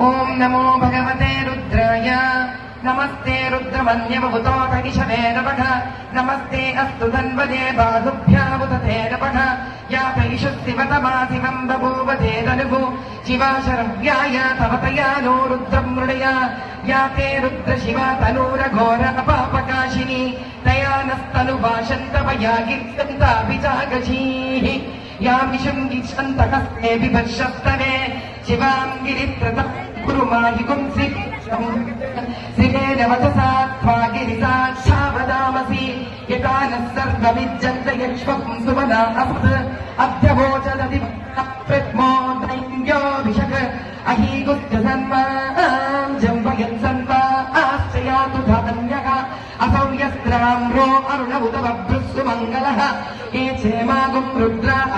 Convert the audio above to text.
ఓం నమో భగవతే రుద్రాయ. నమస్తే రుద్రమన్యవభుతోతనిషమే నమః. నమస్తే అస్తు ధన్వదే బాహుభ్యాముదతే నమః. యాతైషు శివతమాశివం బభూవతే తనుగు. శివాశరవ్యాయ తవతయా నో రుద్రం మృడయ యాతే రుద్ర శివ తనూర ఘోర అపాపకాశిని. తయా నస్తను భాషంతమయా గిరిస్తాభిజాగశీః యామిషం గిచ్చంతకస్తే విభర్షస్తనే శివాం గిరిప్రత कुरु माहिगुं श्रियेन वचसा त्वा गिरिसाक्षा वदामसि यथा नः सर्वविद्यन्त यक्ष्मम् सुमना अस्त् अभ्यभोजदति प्रत्मो दैव्योऽभिषक् अहीगुस्य सन्माम् जम्भयन् सन्मा आश्रयातु धान्यः असौ यस्त्राम्रो अरुणमुतवभृः सुमङ्गलः ये क्षेमागुम् रुद्रा